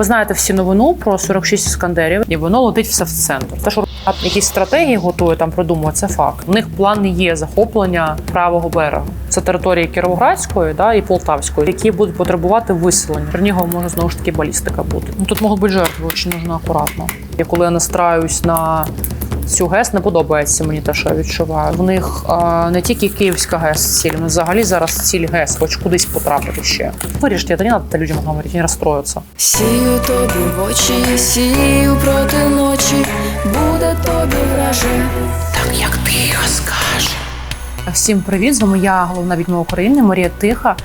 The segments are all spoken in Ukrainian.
Ви знаєте всі новину про 46 іскандерів, і воно летить все в центр. Те, що якісь стратегії готує там продумує, це факт. У них плани є захоплення правого берега. Це території Кіровоградської да, і Полтавської, які будуть потребувати виселення. Чернігова може знову ж таки балістика бути. Ну тут можуть бути жертви, дуже нужно акуратно. Я коли я настраюсь на цю ГЕС, не подобається мені те, що я відчуваю. В них а, не тільки Київська ГЕС ціль, ну взагалі зараз ціль ГЕС, хоч кудись потрапити ще. Виріште, це не треба людям говорити, не розстроються. Сію тобі в очі, сію проти ночі, буде тобі враже, так як ти його скажеш. Всім привіт! З вами я, головна відьма України, Марія Тиха.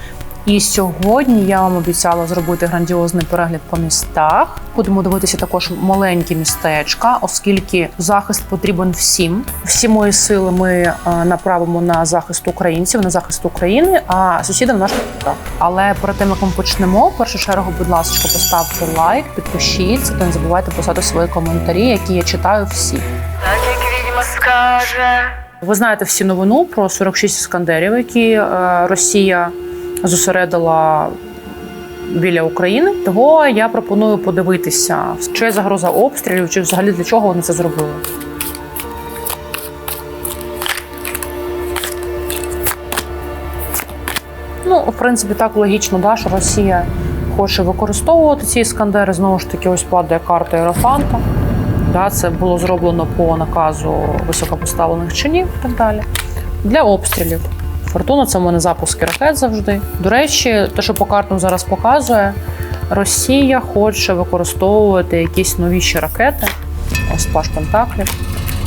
І сьогодні я вам обіцяла зробити грандіозний перегляд по містах. Будемо дивитися також маленькі містечка, оскільки захист потрібен всім. Всі мої сили ми е, направимо на захист українців, на захист України, а сусідам наш так. Але перед тим як ми почнемо, в першу чергу, будь ласка, поставте лайк, підпишіться та не забувайте писати свої коментарі, які я читаю всі. Так як відьма скаже. Ви знаєте всі новину про 46 іскандерів, які е, Росія зосередила біля України. Того я пропоную подивитися, чи загроза обстрілів, чи взагалі для чого вони це зробили. Ну, в принципі, так логічно, да, що Росія хоче використовувати ці іскандери. Знову ж таки, ось падає карта Ерофанта. Да, це було зроблено по наказу високопоставлених чинів і так далі. Для обстрілів. Фортуна це в мене запуски ракет завжди. До речі, те, що по картам зараз показує, Росія хоче використовувати якісь новіші ракети. Ось Паш Пентаклів.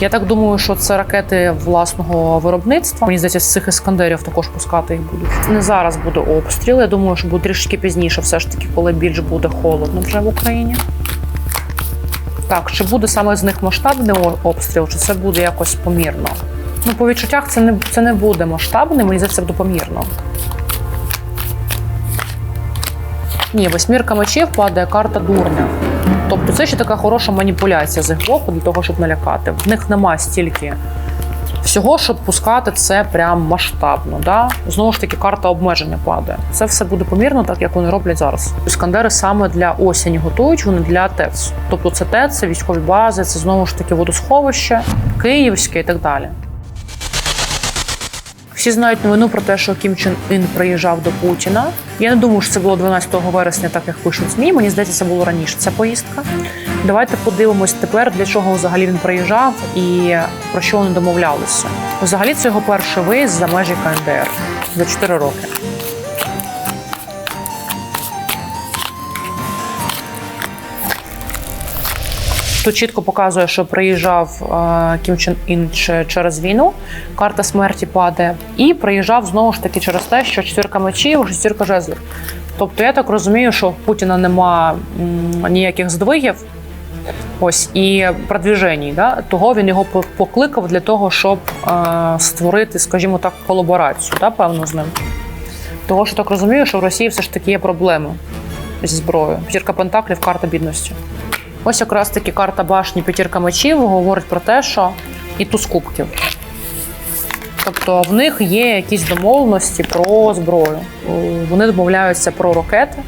Я так думаю, що це ракети власного виробництва. Мені здається, з цих іскандерів також пускати їх будуть. Не зараз буде обстріл. Я думаю, що буде трішки пізніше, все ж таки, коли більш буде холодно вже в Україні. Так, чи буде саме з них масштабний обстріл, чи це буде якось помірно? Ну, по відчуттях це не, це не буде масштабним, мені здається, буде помірно. Ні, восьмірка мечів падає карта дурня. Тобто це ще така хороша маніпуляція з їх боку для того, щоб налякати. В них нема стільки всього, щоб пускати це прям масштабно. Да? Знову ж таки, карта обмеження падає. Це все буде помірно, так як вони роблять зараз. Іскандери саме для осені готують, вони для ТЕЦ. Тобто це ТЕЦ, це військові бази, це знову ж таки водосховище, Київське і так далі. Всі знають новину про те, що Кім Чен Ін приїжджав до Путіна. Я не думаю, що це було 12 вересня, так як пишуть ЗМІ. Мені здається, це було раніше. Ця поїздка. Давайте подивимось тепер, для чого взагалі він приїжджав і про що вони домовлялися. Взагалі, це його перший виїзд за межі КНДР за 4 роки. Тут чітко показує, що приїжджав е, Кім Чен Ін через війну. Карта смерті падає, і приїжджав знову ж таки через те, що четвірка мечів, шестірка жезлів. Тобто я так розумію, що в Путіна нема ніяких здвигів. Ось і продвіжень, да? того він його покликав для того, щоб е, створити, скажімо так, колаборацію, да, певно, з ним. Того, що так розумію, що в Росії все ж таки є проблеми зі зброєю. П'ятірка пентаклів, карта бідності. Ось якраз таки карта башні п'ятірка мечів говорить про те, що і туз кубків. Тобто в них є якісь домовленості про зброю. Е, Вони домовляються про ракети,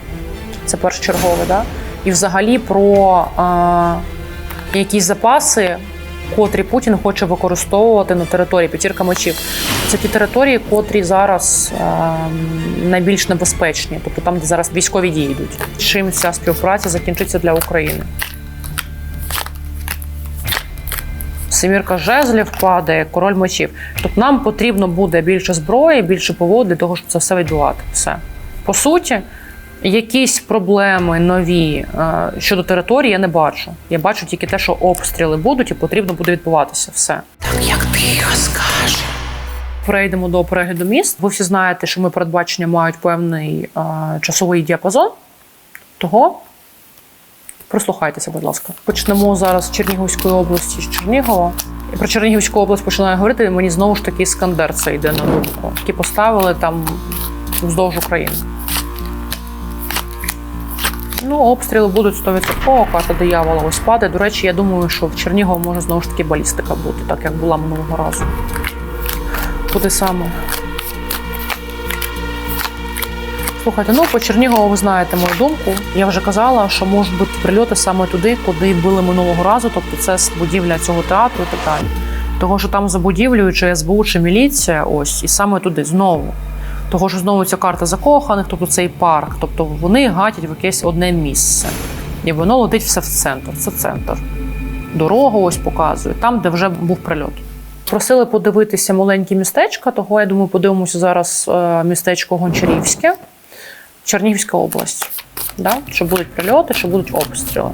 це першочергове, да? і взагалі про а, якісь запаси, котрі Путін хоче використовувати на території п'ятірка мечів. Це ті території, котрі зараз а, найбільш небезпечні, тобто там, де зараз військові дії йдуть. Чим ця співпраця закінчиться для України? Семірка жезлів падає, король мечів. Тобто нам потрібно буде більше зброї, більше повод для того, щоб це все відбувати. Все. По суті, якісь проблеми нові е, щодо території я не бачу. Я бачу тільки те, що обстріли будуть і потрібно буде відбуватися все. Так як ти його скажеш. Перейдемо до перегляду міст. Ви всі знаєте, що ми передбачення мають певний е, часовий діапазон. Того прислухайтеся, будь ласка. Почнемо зараз з Чернігівської області, з Чернігова. І про Чернігівську область починаю говорити. Мені знову ж таки Іскандер це йде на думку, які поставили там вздовж України. Ну, обстріли будуть 100%. Карта диявола ось падає. До речі, я думаю, що в Чернігово може знову ж таки балістика бути, так як була минулого разу. Куди саме? Слухайте, ну по Чернігову ви знаєте мою думку. Я вже казала, що можуть бути прильоти саме туди, куди били минулого разу. Тобто це будівля цього театру і далі. Того, що там за будівлею, чи СБУ, чи міліція, ось і саме туди знову. Того, що знову ця карта закоханих, тобто цей парк. Тобто вони гатять в якесь одне місце. І воно летить все в центр. Це центр. Дорогу ось показує, там, де вже був прильот. Просили подивитися маленькі містечка, того я думаю, подивимося зараз е, містечко Гончарівське, Чернігівська область. Да? Що будуть прильоти, що будуть обстріли.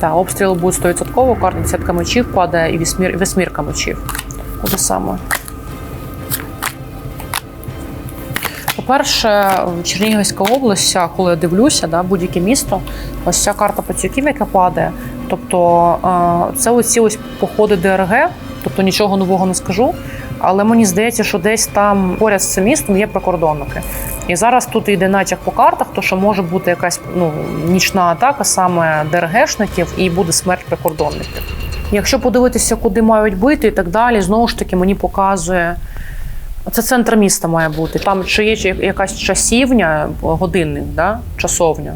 Так, обстріли будуть 100%, карта десятка мечів падає і вісьмір, вісьмірка мечів. Куди саме? По-перше, Чернігівська область, коли я дивлюся, да, будь-яке місто, ось ця карта пацюків, яка падає. Тобто е, це оці ось походи ДРГ, тобто нічого нового не скажу. Але мені здається, що десь там поряд з цим містом є прикордонники. І зараз тут йде натяк по картах, то що може бути якась ну, нічна атака саме ДРГшників і буде смерть прикордонників. Якщо подивитися, куди мають бити і так далі, знову ж таки мені показує. Це центр міста має бути. Там чи є якась часівня, годинник, да? часовня.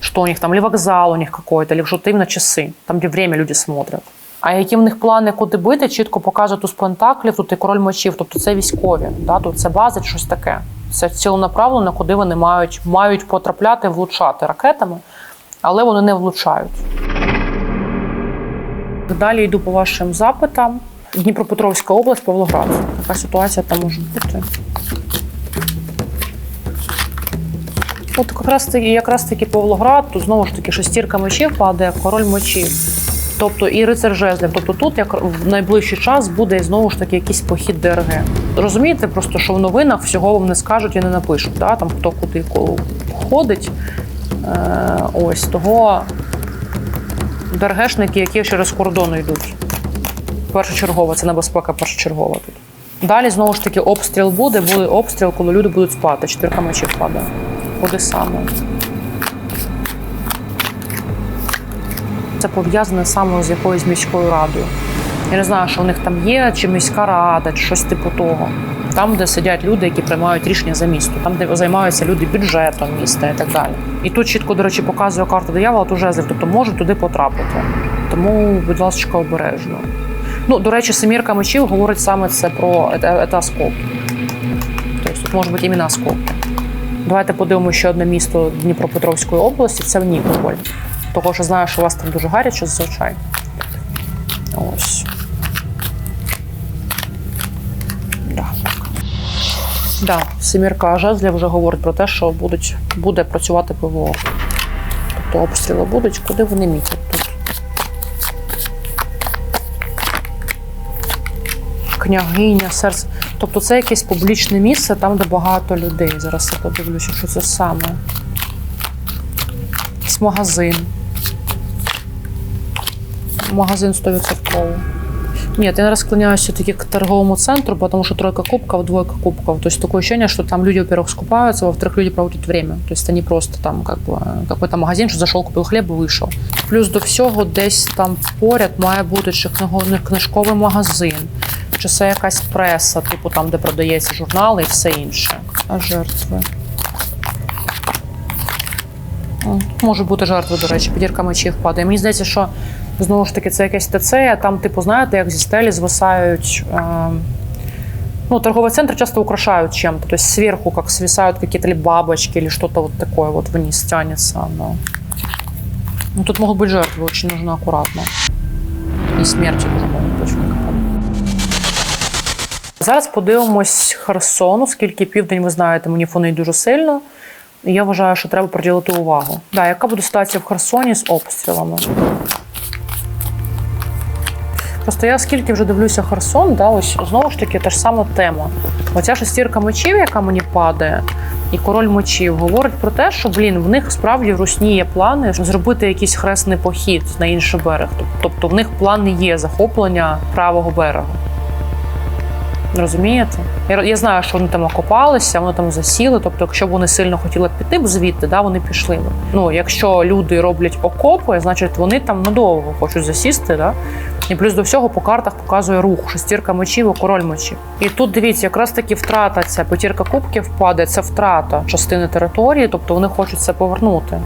Что у них там, или вокзал у них какой-то, или что-то именно часы, там, де время люди смотрять. А які в них плани, куди бити, чітко показує туз пентаклів, тут і король мечів, тобто це військові, да? тут це бази, щось таке. Це ціленаправлено, куди вони мають, мають потрапляти, влучати ракетами, але вони не влучають. Далі йду по вашим запитам. Дніпропетровська область, Павлоград. Яка ситуація там може бути? От якраз таки, якраз таки Павлоград, тут знову ж таки шестірка мечів падає, король мечів. Тобто і рицар жезлів. Тобто тут як в найближчий час буде знову ж таки якийсь похід ДРГ. Розумієте, просто що в новинах всього вам не скажуть і не напишуть, да? там хто куди ходить. Е, ось того ДРГшники, які через кордону йдуть. Першочергова, це небезпека першочергова тут. Далі знову ж таки обстріл буде, буде обстріл, коли люди будуть спати. Чотирка мечів падає. Куди саме? Це пов'язане саме з якоюсь міською радою. Я не знаю, що у них там є, чи міська рада, чи щось типу того. Там, де сидять люди, які приймають рішення за місто, там, де займаються люди бюджетом міста і так далі. І тут чітко, до речі, показує карта диявола, ту жезлів, тобто можуть туди потрапити. Тому, будь ласка, обережно. Ну, до речі, семірка мечів говорить саме це про осколки. Тобто тут може бути іменно осколки. Давайте подивимося ще одне місто Дніпропетровської області це в Нікополь. Того, що знаю, що у вас там дуже гаряче зазвичай. Ось. Да. Да, Семірка жезлів вже говорить про те, що будуть, буде працювати ПВО. Тобто обстріли будуть, куди вони мітять тут. Княгиня, серце. Тобто це якесь публічне місце, там, де багато людей. Зараз я подивлюся, що це саме. Магазин Магазин 100%. Нет, я склоняюсь все-таки к торговому центру, потому что тройка кубков, двойка кубков. То есть такое ощущение, что там люди, во-первых, скупаются, во-вторых, люди проводят время. То есть они просто там как бы какой-то магазин, що зайшов, купив хліб і вийшов. Плюс до всього десь там поряд має бути ще книго- книжковий магазин. Чи це якась преса, типу там, де продається журнали і все інше. А жертви. О, Може бути жертви, до речі, підірка мечів падає. Мені здається, що знову ж таки це якесь ТЦ, а там, типу, знаєте, як зі стелі звисають. Е, ну, торговый центр часто украшают чем-то. То есть сверху как свисают какие-то ли бабочки или что-то вот такое вот вниз тянется оно. Ну, тут могут быть жертвы, очень нужно аккуратно. І смерті дуже можуть бути. в Нікополі. Зараз подивимось Херсон, оскільки південь, ви знаєте, мені фонить дуже сильно. І я вважаю, що треба приділити увагу. Да, яка буде ситуація в Херсоні з обстрілами? Просто я скільки вже дивлюся Херсон, да, ось знову ж таки та ж сама тема. Оця шестірка мечів, яка мені падає, і король мечів, говорить про те, що блін, в них справді в Русні є плани зробити якийсь хресний похід на інший берег. Тобто в них плани є захоплення правого берега. Розумієте? Я, я знаю, що вони там окопалися, вони там засіли. Тобто, якщо б вони сильно хотіли піти б звідти, да, вони пішли б. Ну, якщо люди роблять окопи, значить вони там надовго хочуть засісти. Да? І плюс до всього по картах показує рух, шестірка мечів і король мечів. І тут дивіться, якраз таки втрата ця п'ятірка кубків падає, це втрата частини території, тобто вони хочуть це повернути.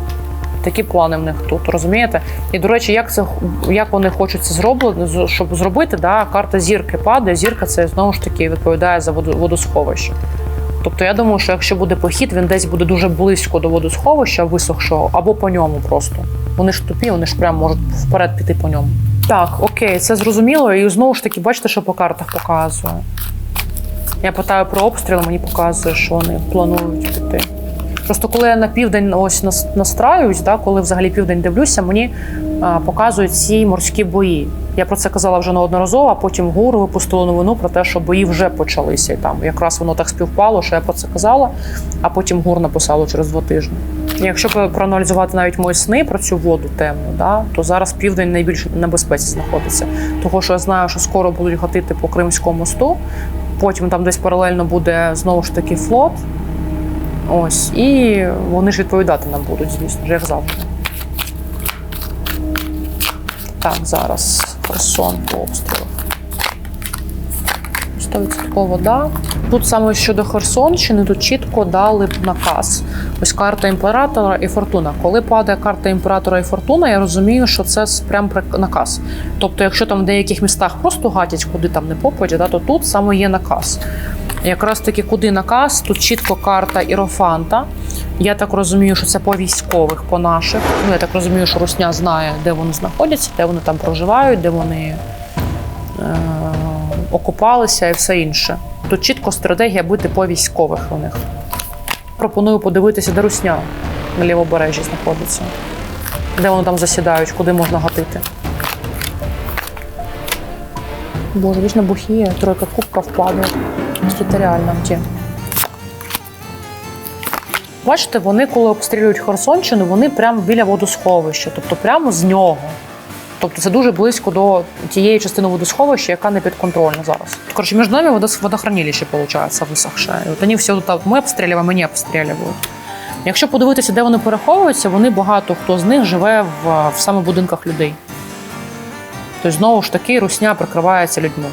Такі плани в них тут, розумієте? І до речі, як це як вони хочуть це зробити, щоб зробити, да, карта зірки падає. Зірка це знову ж таки відповідає за водосховище. Тобто я думаю, що якщо буде похід, він десь буде дуже близько до водосховища висохшого, або по ньому просто. Вони ж тупі, вони ж прямо можуть вперед піти по ньому. Так, окей, це зрозуміло. І знову ж таки, бачите, що по картах показує. Я питаю про обстріл, мені показує, що вони планують піти. Просто коли я на південь ось настраюсь, да, коли взагалі південь дивлюся, мені показують ці морські бої. Я про це казала вже неодноразово, а потім ГУР випустило новину про те, що бої вже почалися. І там якраз воно так співпало, що я про це казала, а потім ГУР написало через два тижні. Якщо проаналізувати навіть мої сни про цю воду темну, да, то зараз південь найбільш небезпеці знаходиться. Того, що я знаю, що скоро будуть гатити по Кримському мосту, потім там десь паралельно буде знову ж таки флот. Ось, і вони ж відповідати нам будуть, звісно як завжди. Так, зараз Херсон по обстрілах. 100% вода. Тут саме щодо Херсонщини, тут чітко дали наказ. Ось карта імператора і фортуна. Коли падає карта імператора і фортуна, я розумію, що це прям наказ. Тобто, якщо там в деяких містах просто гатять, куди там не попадять, да, то тут саме є наказ. Якраз таки куди наказ, тут чітко карта Ірофанта. Я так розумію, що це по військових, по наших. Ну, я так розумію, що Русня знає, де вони знаходяться, де вони там проживають, де вони е- окупалися і все інше. Тут чітко стратегія бити по військових у них. Пропоную подивитися, де Русня на лівобережжі знаходиться, де вони там засідають, куди можна гатити. Боже, вічно бухіє, тройка кубка впаде. Це реально ті. Бачите, вони, коли обстрілюють Херсонщину, вони прямо біля водосховища, тобто прямо з нього. Тобто це дуже близько до тієї частини водосховища, яка не підконтрольна зараз. Коротше, між нами водохранилище, виходить, висохше. От вони всі тут ми обстрілюємо, мені обстрілюють. Якщо подивитися, де вони переховуються, вони багато хто з них живе в, в саме будинках людей. Тобто, знову ж таки, русня прикривається людьми.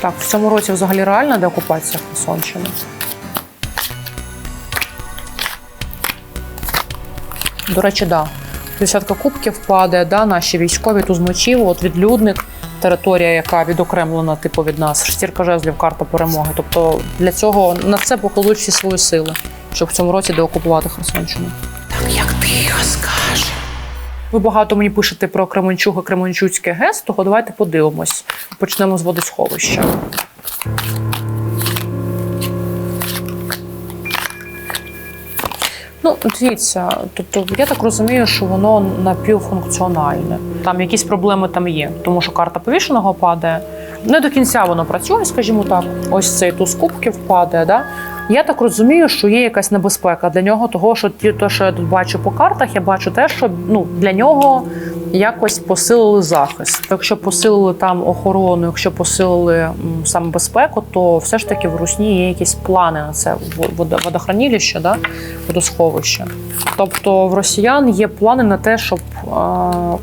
Так, в цьому році взагалі реальна деокупація Херсонщини. До речі, да. Десятка кубків падає, да, наші військові туз мечів, от відлюдник, територія, яка відокремлена, типу, від нас, шестірка жезлів, карта перемоги. Тобто для цього на це покладуть всі свої сили, щоб в цьому році деокупувати Херсонщину. Так як ти розкажеш. Ви багато мені пишете про Кременчуга, Кременчуцьке ГЕС, того давайте подивимось. Почнемо з водосховища. Ну, дивіться, тобто я так розумію, що воно напівфункціональне. Там якісь проблеми там є, тому що карта повішеного падає. Не до кінця воно працює, скажімо так. Ось цей туз кубків падає. Да? Я так розумію, що є якась небезпека для нього, того що ті, то, що я тут бачу по картах, я бачу те, що ну, для нього якось посилили захист. Якщо посилили там охорону, якщо посилили саме безпеку, то все ж таки в Русні є якісь плани на це водо- водохранилище, да? водосховище. Тобто в росіян є плани на те, щоб е,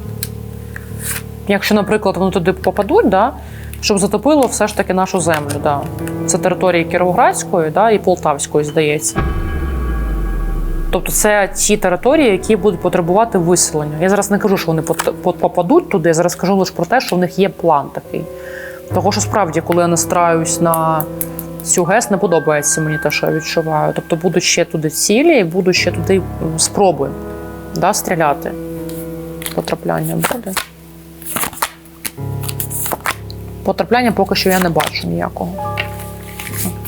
якщо, наприклад, вони туди попадуть, да, щоб затопило все ж таки нашу землю. Да. Це території Кіровоградської да, і Полтавської, здається. Тобто це ті території, які будуть потребувати виселення. Я зараз не кажу, що вони попадуть туди, я зараз кажу лише про те, що в них є план такий. Того, що справді, коли я настраюсь на цю ГЕС, не подобається мені те, що я відчуваю. Тобто будуть ще туди цілі і будуть ще туди спроби да, стріляти. Потрапляння буде. Потрапляння поки що я не бачу ніякого.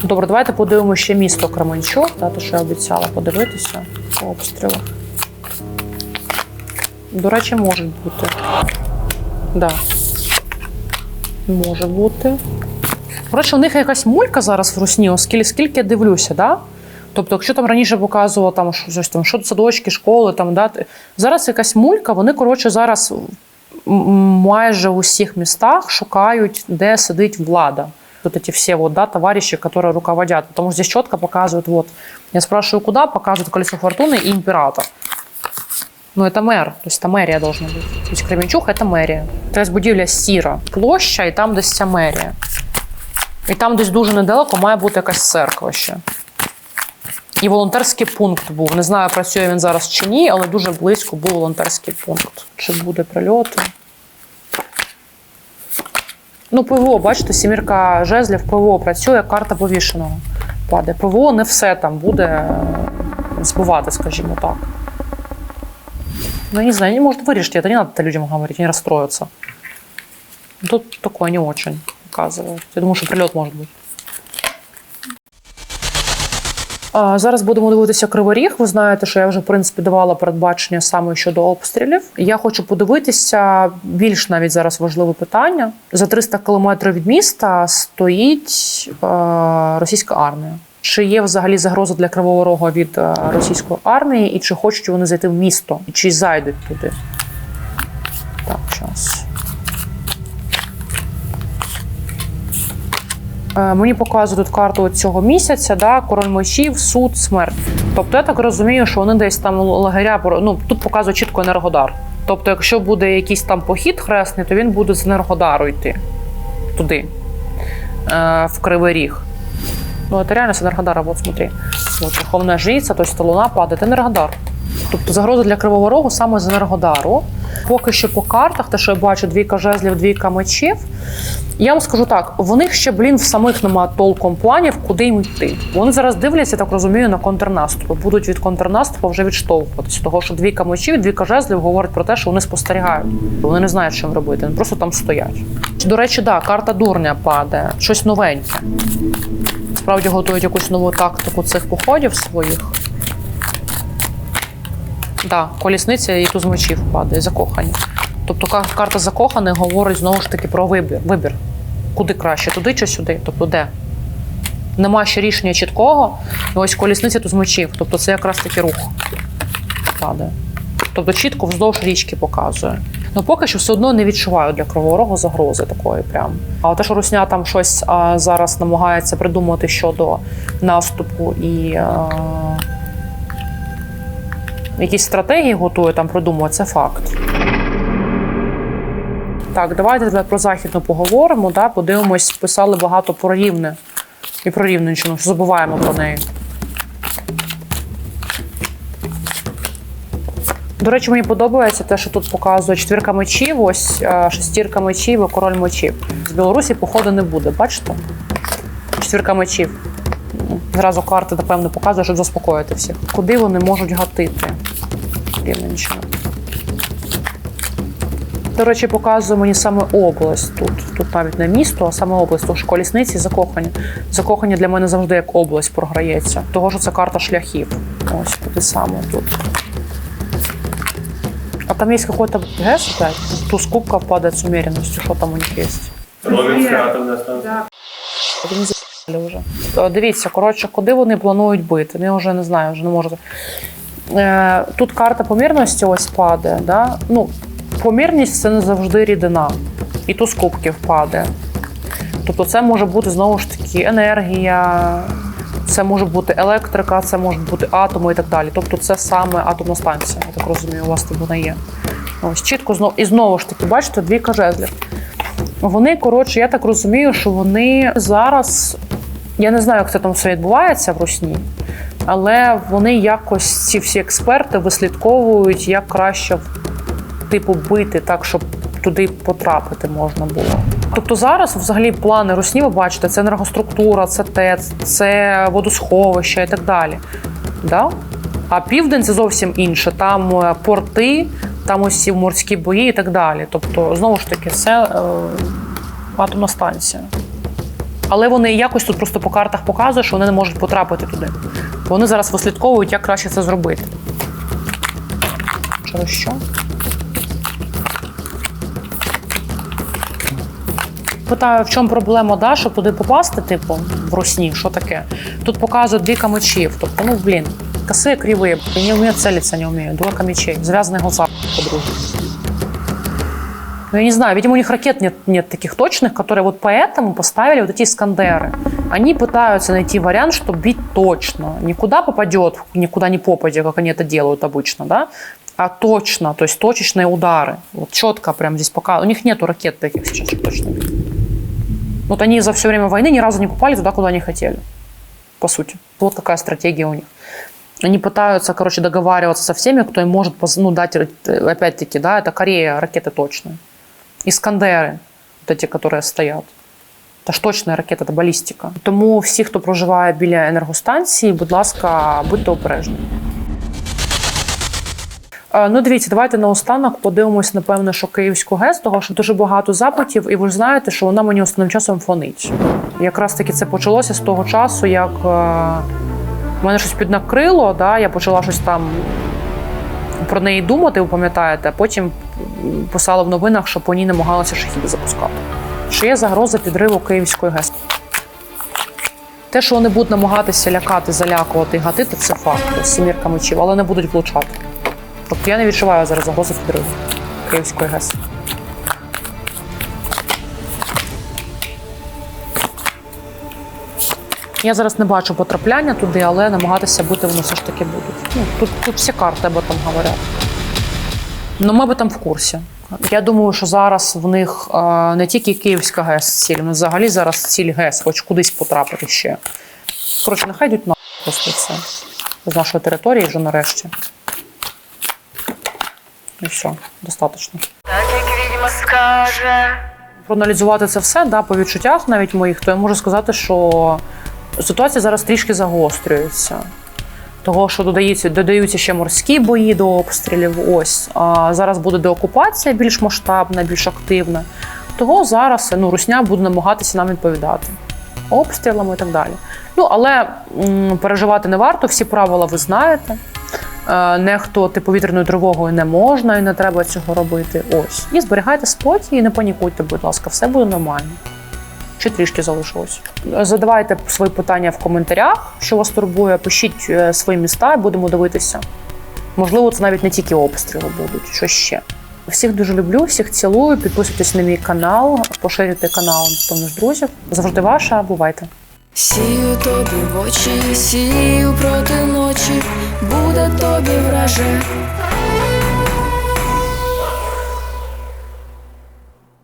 Добре, давайте подивимося ще місто Кременчук, те, що я обіцяла подивитися по обстрілах. До речі, може бути. Да. Може бути. Коротше, у них якась мулька зараз в Русні, оскільки скільки я дивлюся, да? Тобто, якщо там раніше показувало там щось там, що садочки, школи, там, да, зараз якась мулька, вони, коротше, зараз майже в усіх містах шукають, де сидить влада. вот эти все вот, да, товарищи, которые руководят. Потому что здесь четко показывают, вот, я спрашиваю, куда, показывают колесо фортуны и император. Ну, это мэр, то есть это мэрия должна быть. То есть Кременчуг – это мэрія. Тобто будівля сіра, площа, і там десь ця мерія. І там десь дуже недалеко має бути якась церква ще. І волонтерський пункт був. Не знаю, працює він зараз чи ні, але дуже близько був волонтерський пункт. Чи буде прильоти? Ну, ПВО, бачите, сімірка жезлів, ПВО працює, карта повішеного падає. ПВО не все там буде е, збивати, скажімо так. Ну, не знаю, не может вырежьте, это не надо это людям говорить, они расстроятся. Тут такое не очень показывают. Я думаю, що прильот може бути. Зараз будемо дивитися Криворіг. Ви знаєте, що я вже в принципі давала передбачення саме щодо обстрілів. Я хочу подивитися більш навіть зараз важливе питання. За 300 кілометрів від міста стоїть е, російська армія. Чи є взагалі загроза для Кривого Рога від е, російської армії, і чи хочуть вони зайти в місто, чи зайдуть туди? Так, час. Мені показують тут карту цього місяця, да, король мечів, суд, смерть. Тобто я так розумію, що вони десь там лагеря, ну тут показує чітко Енергодар. Тобто, якщо буде якийсь там похід хресний, то він буде з Енергодару йти туди, е, в Кривий Ріг. Ну, это реально с Энергодара, вот смотри. Вот Верховная Жриця, то есть луна падає, це Енергодар. Тобто загроза для Кривого Рогу саме з Енергодару. Поки що по картах, те, що я бачу, двійка жезлів, двійка мечів. Я вам скажу так: в них ще, блін, в самих нема толком планів, куди їм йти. Вони зараз дивляться, так розумію, на контрнаступи. Будуть від контрнаступу вже відштовхуватися. Того, що двійка мечів, двійка жезлів говорить про те, що вони спостерігають. Вони не знають, що їм робити, вони просто там стоять. До речі, да, карта дурня падає, щось новеньке. Справді готують якусь нову тактику цих походів своїх. Да, колісниця і туз мечів падає, закохані. Тобто карта закоханих говорить знову ж таки про вибір. вибір. Куди краще, туди чи сюди? Тобто де? Нема ще рішення чіткого. І ось колісниця туз мечів. Тобто це якраз таки рух падає. Тобто чітко вздовж річки показує. Ну поки що все одно не відчуваю для Кривого загрози такої прям. А те, що Русня там щось а, зараз намагається придумати щодо наступу і а, якісь стратегії готує там придумує, це факт. Так, давайте про західну поговоримо. Да? Подивимось, писали багато про рівне і про Рівненщину, що забуваємо про неї. До речі, мені подобається те, що тут показує четвірка мечів, ось е, шестірка мечів і король мечів. З Білорусі, походу, не буде, бачите? Четвірка мечів. Зразу карти, напевно, показує, щоб заспокоїти всіх. Куди вони можуть гатити? Рівненщина. До речі, показує мені саме область тут. Тут навіть не місто, а саме область. Тому що колісниці закохані. Закохані для мене завжди як область програється. Того, що це карта шляхів. Ось туди саме тут. А там есть какой-то ГЭС опять? Туз кубков падает с умеренностью. Что там у них есть? Ровенська атомна станція. Вони вже. Е, Дивіться, коротше, куди вони планують бити? Я вже не знаю, вже не можу. Е, Тут карта помірності ось падає. Да? Ну, помірність це не завжди рідина. І туз кубків падає. Тобто це може бути знову ж таки енергія, це може бути електрика, це може бути атоми і так далі. Тобто це саме атомна станція, я так розумію, у вас там вона є. Ось чітко знову і знову ж таки, бачите, дві жезлів. Вони, коротше, я так розумію, що вони зараз. Я не знаю, як це там все відбувається в Русні, але вони якось, ці всі експерти, вислідковують, як краще типу бити так, щоб туди потрапити можна було. Тобто зараз взагалі плани Русні, ви бачите, це енергоструктура, це ТЕЦ, це водосховище і так далі. Да? А південь це зовсім інше. Там е, порти, там усі морські бої і так далі. Тобто, знову ж таки, це е, атомна станція. Але вони якось тут просто по картах показують, що вони не можуть потрапити туди. Вони зараз вислідковують, як краще це зробити. Через що? Питаю, в чому проблема, да, щоб туди попасти, типу, в русні, що таке? Тут показують двійка мечів. Тобто, ну блін, коси криві, я не вмію целитися, не вмію. Двойка мечей, зв'язаний глаза по-друге. Ну, я не знаю, видимо, у них ракет нет, нет таких точных, которые вот поэтому поставили вот эти Искандеры. Они пытаются найти вариант, чтобы бить точно. Никуда попадет, никуда не попадет, как они это делают обычно, да? А точно, то есть точечные удары. Вот четко прям здесь пока. У них нету ракет таких сейчас, точно. Вот они за все время войны ни разу не попали туда, куда они хотели. По сути. Вот какая стратегия у них. Они пытаются, короче, договариваться со всеми, кто им может ну, дать, э, опять-таки, да, это Корея, ракеты точные. Іскандери, ті, які стоять. Та ж точна ракета, це балістика. Тому всі, хто проживає біля енергостанції, будь ласка, будьте обережні. Е, Ну, дивіться, давайте наостанок подивимось, напевно, що Київську ГЕС, того що дуже багато запитів, і ви ж знаєте, що вона мені останнім часом фонить. Якраз таки це почалося з того часу, як е, в мене щось піднакрило, да, я почала щось там про неї думати, ви пам'ятаєте, а потім м, писали в новинах, що по ній намагалися шахіди запускати. Що є загроза підриву Київської ГЕС. Те, що вони будуть намагатися лякати, залякувати і гатити, це факт. Сімірка мечів, але не будуть влучати. Тобто я не відчуваю зараз загрози підриву Київської ГЕС. Я зараз не бачу потрапляння туди, але намагатися бути вони все ж таки будуть. Ну, тут, тут всі карти об этом говорять. Ну, ми об этом в курсі. Я думаю, що зараз в них е, не тільки Київська ГЕС ціль, але взагалі зараз ціль ГЕС, хоч кудись потрапити ще. Коротше, нехай йдуть на просто все. З нашої території вже нарешті. І все, достатньо. Так як відьма скаже. проаналізувати це все, да, по відчуттях навіть моїх, то я можу сказати, що ситуація зараз трішки загострюється. Того, що додаються, додаються ще морські бої до обстрілів. Ось а зараз буде деокупація більш масштабна, більш активна. Того зараз ну, Русня буде намагатися нам відповідати обстрілами і так далі. Ну але м, переживати не варто, всі правила ви знаєте. Е, Нехтувати повітряною тривогою не можна і не треба цього робити. Ось. І зберігайте спокій і не панікуйте, будь ласка, все буде нормально. Ще трішки залишилось. Задавайте свої питання в коментарях, що вас турбує. Пишіть е, свої міста і будемо дивитися. Можливо, це навіть не тільки обстріли будуть, що ще. Всіх дуже люблю, всіх цілую. Підписуйтесь на мій канал, поширюйте канал поміж друзів. Завжди ваша, бувайте. Сію тобі в очі, сію проти ночі, буде тобі враже.